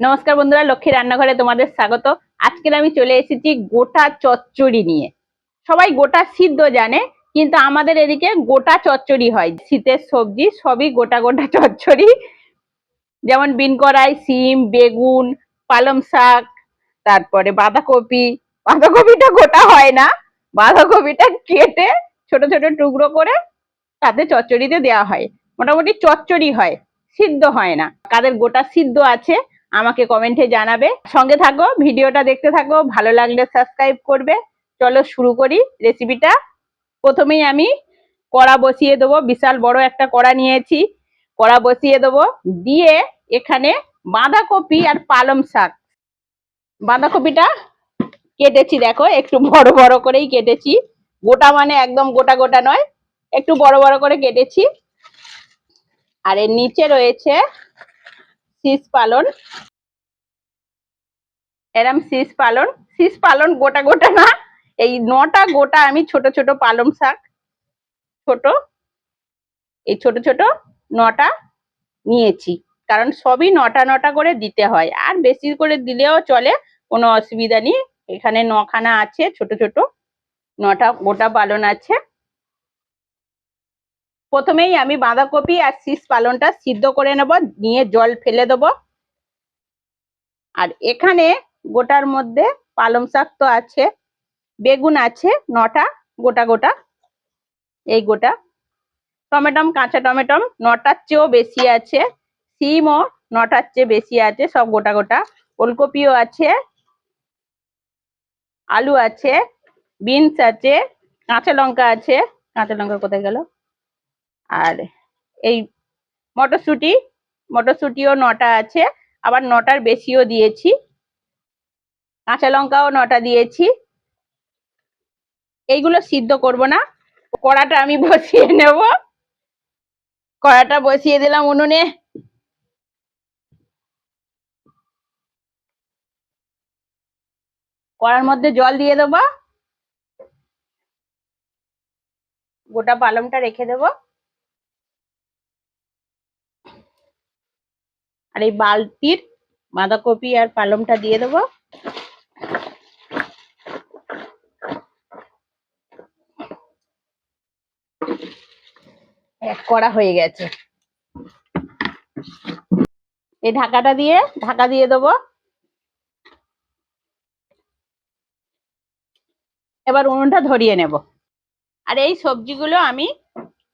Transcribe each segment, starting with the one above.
নমস্কার বন্ধুরা, লক্ষ্মী রান্নাঘরে তোমাদের স্বাগত। আজকের আমি চলে এসেছি গোটা চচ্চড়ি নিয়ে। সবাই গোটা সিদ্ধ জানে, কিন্তু আমাদের এদিকে গোটা চচ্চড়ি হয়। শীতের সবজি সবই গোটা গোটা চচ্চড়ি। যেমন বিন কড়াই, সিম, বেগুন, পালং শাক, তারপরে বাঁধাকপি। বাঁধাকপিটা গোটা হয় না, বাঁধাকপিটা কেটে ছোট ছোট টুকরো করে তাতে চচ্চড়িতে দেওয়া হয়। মোটামুটি চচ্চড়ি হয়, সিদ্ধ হয় না। কাদের গোটা সিদ্ধ আছে আমাকে কমেন্টে জানাবে। সঙ্গে থাকো, ভিডিওটা দেখতে থাকো, ভালো লাগলে সাবস্ক্রাইব করবে। চলো শুরু করি রেসিপিটা। প্রথমেই আমি কড়া বসিয়ে দেবো। বিশাল বড় একটা কড়া নিয়েছি। কড়া বসিয়ে দেবো। দিয়ে এখানে বাঁধাকপি আর পালং শাক। বাঁধাকপিটা কেটেছি, দেখো, একটু বড় বড় করেই কেটেছি। গোটা মানে একদম গোটা গোটা নয়, একটু বড় বড় করে কেটেছি। আর এর নিচে রয়েছে শীষ পালন। এরম শীষ পালন। শীষ পালন গোটা গোটা না, এই নটা গোটা আমি ছোট ছোট পালং শাক, ছোট, এই ছোট ছোট নটা নিয়েছি। কারণ সবই নটা নটা করে দিতে হয়। আর বেশি করে দিলেও চলে, কোনো অসুবিধা নেই। এখানে নখানা আছে, ছোট ছোট নটা গোটা পালন আছে। প্রথমেই আমি বাঁধাকপি আর শীষ পালনটা সিদ্ধ করে নেব, নিয়ে জল ফেলে দেব। আর এখানে গোটার মধ্যে পালং শাক তো আছে, বেগুন আছে, নটা, গোটা গোটা, এই গোটা। টমেটম, কাঁচা টমেটম, নটার চেয়েও বেশি আছে, সিমও নটার চেয়ে বেশি আছে, সব গোটা গোটা। ওলকপিও আছে, আলু আছে, বিনস আছে, কাঁচা লঙ্কা আছে। কাঁচা লঙ্কা কোথায় গেল? আর এই মটরশুঁটি, মটরশুঁটিও নটা আছে, আবার নটার বেশিও দিয়েছি। কাঁচা লঙ্কাও নটা দিয়েছি। এইগুলো সিদ্ধ করব না, কড়াটা আমি বসিয়ে নেব। কড়াটা বসিয়ে দিলাম উনুনে। কড়ার মধ্যে জল দিয়ে দেবো। গোটা পালংটা রেখে দেব। আর এই বালতির বাঁধাকপি আর পালংটা দিয়ে দেবো। এক করা হয়ে গেছে। এই ঢাকাটা দিয়ে, ঢাকা দিয়ে দেবো। এবার উনুনটা ধরিয়ে নেব। আর এই সবজিগুলো আমি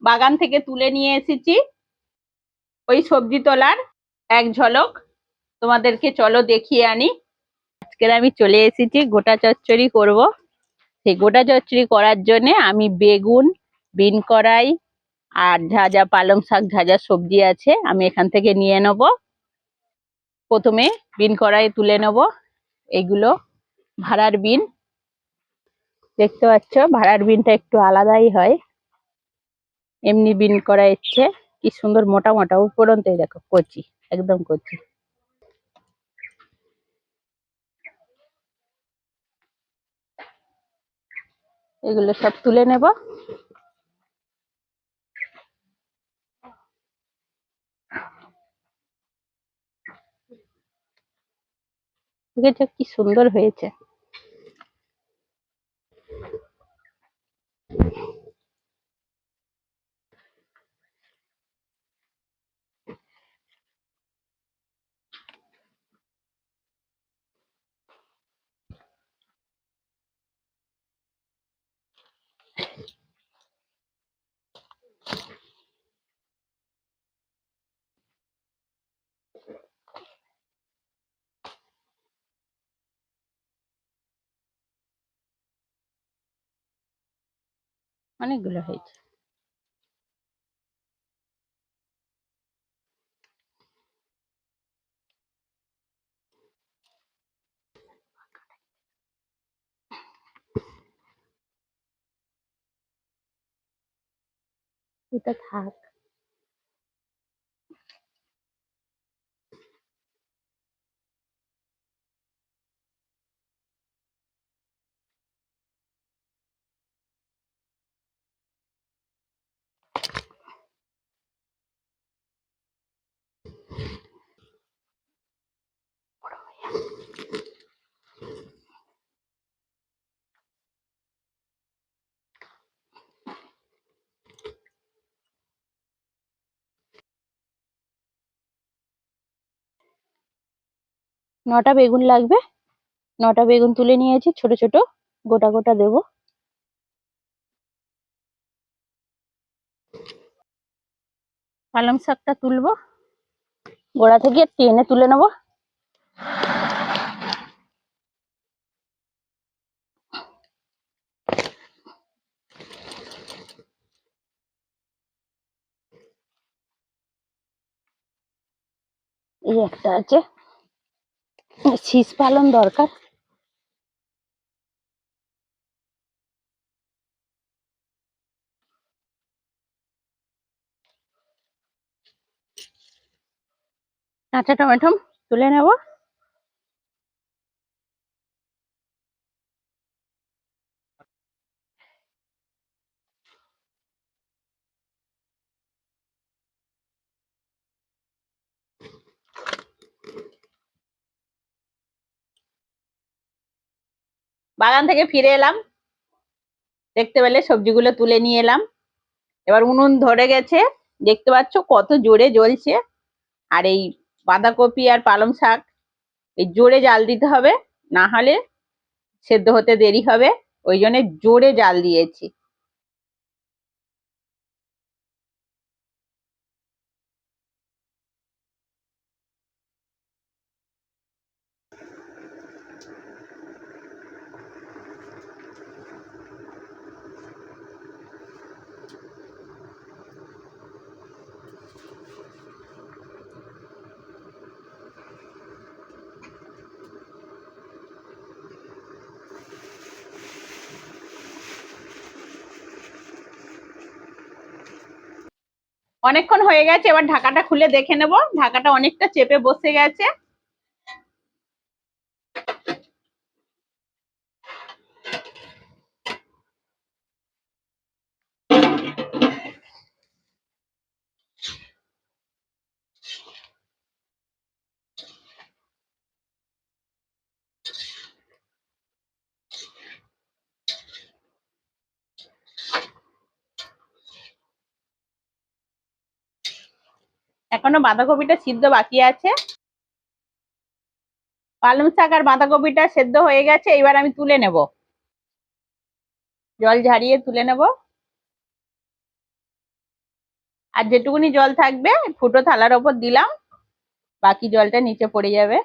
বাগান থেকে তুলে নিয়ে এসেছি। ওই সবজি তোলার এক ঝলক। তোমাদেরকে চলো দেখিয়ে আনি। আজকের আমি চলে এসেছি, গোটা চচ্চড়ি করব। সেই গোটা চচ্চড়ি করার জন্য আমি বেগুন, বিন কড়াই আর যা পালং শাক যা সবজি আছে, আমি এখান থেকে নিয়ে নেব। প্রথমে বিন কড়াই তুলে নেব। এগুলো ভাড়ার বিন। দেখতে পাচ্ছ, ভাড়ার বিনটা একটু আলাদাই হয়। এমনি বিন করা ইচ্ছে কি সুন্দর মোটা মোটা, উপরন্ত দেখো, কচি। একদম করছি। এগুলো সব তুলে নেব। দেখেছ কি সুন্দর হয়েছে। অনেকগুলো হয়েছে এটা থাক নটা বেগুন লাগবে। নটা বেগুন তুলে নিয়েছি, ছোট ছোট, গোটা গোটা দেবো। পালং শাকটা তুলবো, গোড়া থেকে টেনে তুলে নেব। এই একটা আছে। শীষ পালন দরকার। কাঁচা টমেটো তুলে নেব। বাগান থেকে ফিরে এলাম। দেখতে পেলে সবজিগুলো তুলে নিয়ে এলাম। এবার উনুন ধরে গেছে। দেখতে পাচ্ছ কত জোরে জ্বলছে। আর এই বাঁধাকপি আর পালং শাক, এই জোরে জাল দিতে হবে। না হলে সেদ্ধ হতে দেরি হবে। ওই জন্য জোরে জাল দিয়েছি। অনেকক্ষণ হয়ে গেছে এবার ঢাকাটা খুলে দেখে নেব। ঢাকাটা অনেকটা চেপে বসে গেছে। এখনও বাঁধাকপিটা সিদ্ধ বাকি আছে। পালং শাক আর বাঁধাকপিটা সেদ্ধ হয়ে গেছে, এবার আমি তুলে নেব। জল ঝারিয়ে তুলে নেব। আর যেটুকুনি জল থাকবে, ফুটো থালার ওপর দিলাম, বাকি জলটা নিচে পড়ে যাবে।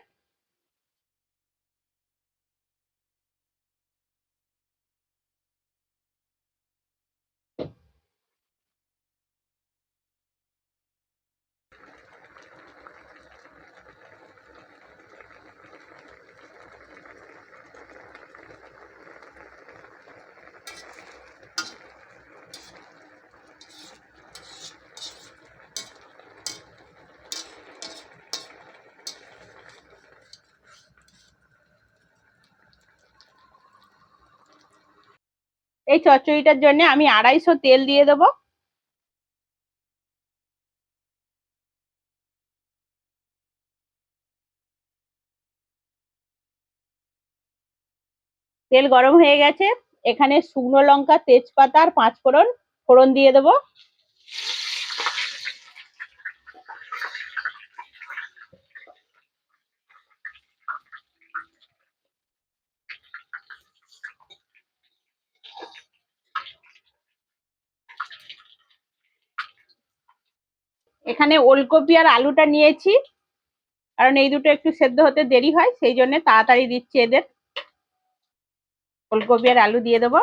এই চচ্চড়িটার জন্য আমি আড়াইশো তেল দিয়ে দেবো। তেল গরম হয়ে গেছে। এখানে শুকনো লঙ্কা, তেজপাতা আর পাঁচ ফোড়ন ফোড়ন দিয়ে দেবো। এখানে ওলকপি আর আলুটা নিয়েছি। কারণ এই দুটো একটু সেদ্ধ হতে দেরি হয়, সেই জন্য তাড়াতাড়ি দিচ্ছি এদের। ওলকপি আর আলু দিয়ে দেবো।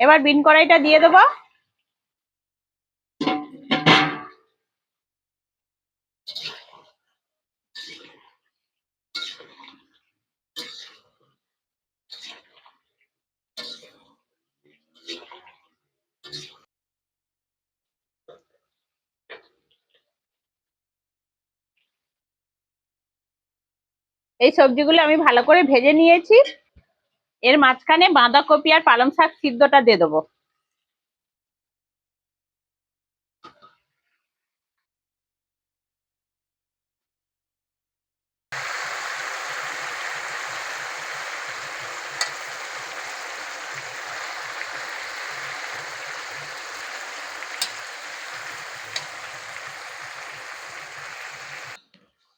এবার বিন কড়াইটা দিয়ে দেবো। এই সবজিগুলো আমি ভালো করে ভেজে নিয়েছি। এর মাঝখানে বাঁধাকপি আর পালং শাক সিদ্ধটা দিয়ে দেবো।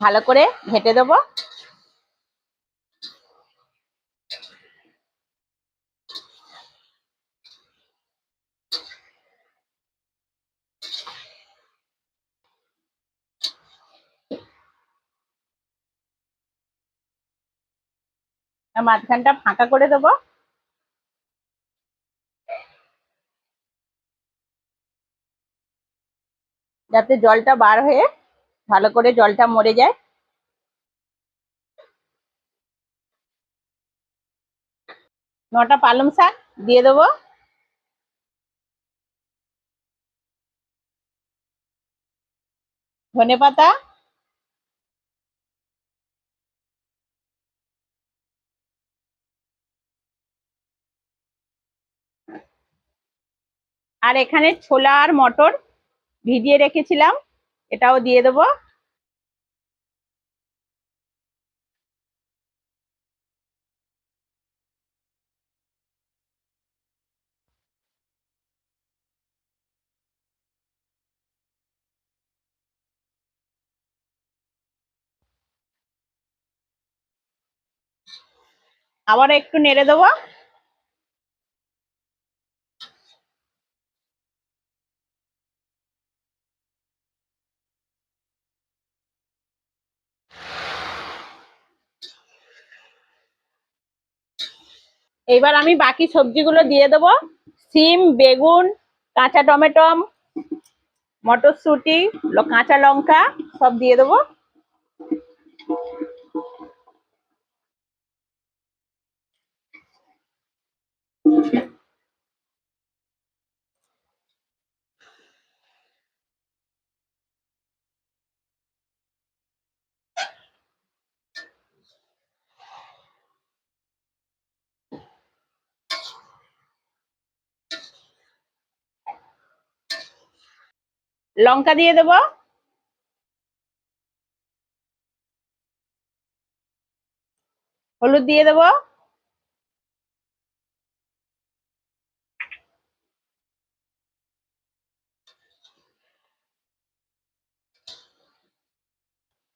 ভালো করে ঘেটে দেবো। মাঝখানটা ফাঁকা করে দেবো। যাতে জলটা বার হয়ে ভালো করে জলটা মরে যায়। নটা পালং শাক দিয়ে দেবো। ধনে পাতা আর এখানে ছোলা আর মটর ভিজিয়ে রেখেছিলাম এটাও দিয়ে দেবো। আবার একটু নেড়ে দেবো। এবার আমি বাকি সবজিগুলো দিয়ে দেবো। সিম, বেগুন, কাঁচা টমেটো, মটরশুঁটি কাঁচা লঙ্কা সব দিয়ে দেবো। লঙ্কা দিয়ে দেবো। হলুদ দিয়ে দেবো।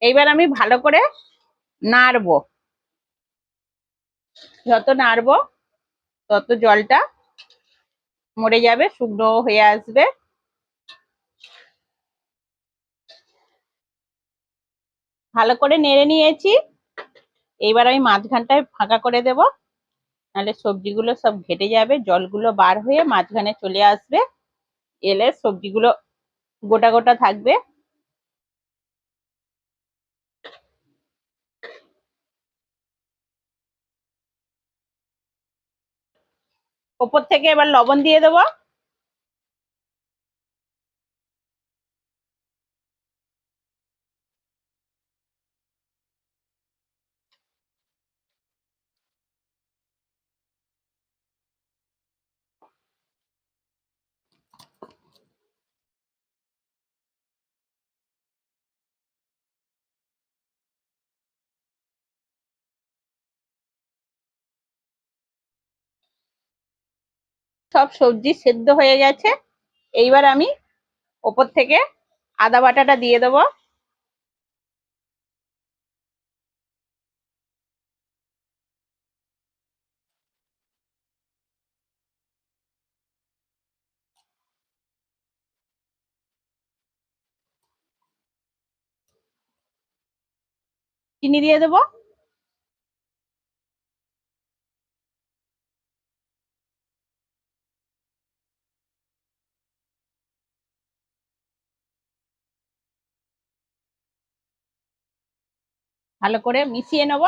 এইবার আমি ভালো করে নাড়বো। যত নাড়বো, তত জলটা মরে যাবে শুকনো হয়ে আসবে। ভালো করে নেড়ে নিয়েছি। এইবার আমি মাঝখানটায় ফাঁকা করে দেব। নাহলে সবজিগুলো সব ঘেটে যাবে, জলগুলো বার হয়ে মাঝখানে চলে আসবে। এলে সবজিগুলো গোটা গোটা থাকবে। ওপর থেকে এবার লবণ দিয়ে দেবো। সব সবজি সেদ্ধ হয়ে গেছে। এইবার আমি ওপর থেকে আদা বাটাটা দিয়ে দেবো। চিনি দিয়ে দেবো। ভালো করে মিশিয়ে নেব।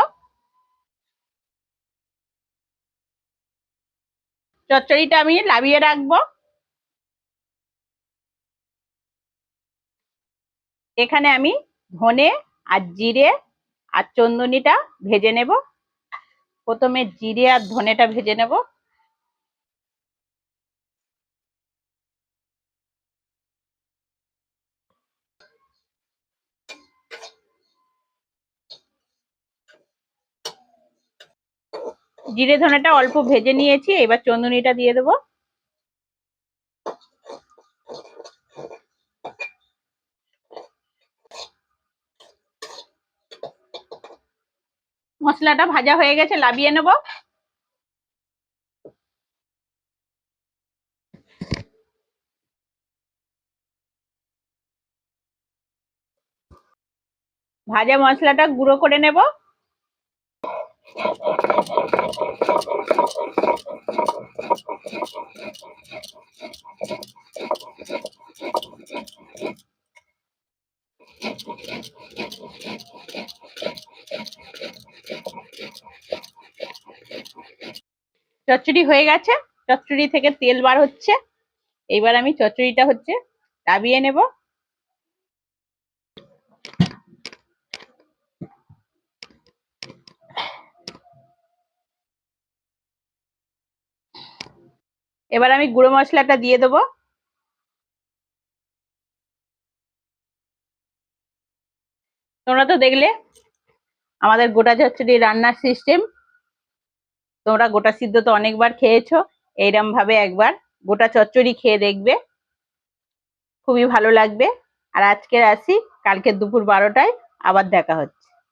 চচ্চড়িটা আমি লাভিয়ে রাখব। এখানে আমি ধনে আর জিরে আর চন্দনিটা ভেজে নেব। প্রথমে জিরে আর ধনেটা ভেজে নেব। জিরে ধনেটা অল্প ভেজে নিয়েছি, এবার চন্দনিটা দিয়ে দেবো। মশলাটা ভাজা হয়ে গেছে, লাবিয়ে নেব। ভাজা মশলাটা গুঁড়ো করে নেব। চচ্চড়ি হয়ে গেছে। চচ্চড়ি থেকে তেল বার হচ্ছে। এইবার আমি চচ্চড়িটা হচ্ছে ডাবিয়ে নেব। এবার আমি গুঁড়ো মশলাটা দিয়ে দেবো। তোমরা তো দেখলে আমাদের গোটা চচ্চড়ি রান্নার সিস্টেম তোমরা গোটা সিদ্ধ তো অনেকবার খেয়েছো এইরকম ভাবে একবার গোটা চচ্চড়ি খেয়ে দেখবে। খুবই ভালো লাগবে। আর আজকের আসি, কালকে দুপুর বারোটায় আবার দেখা হচ্ছে।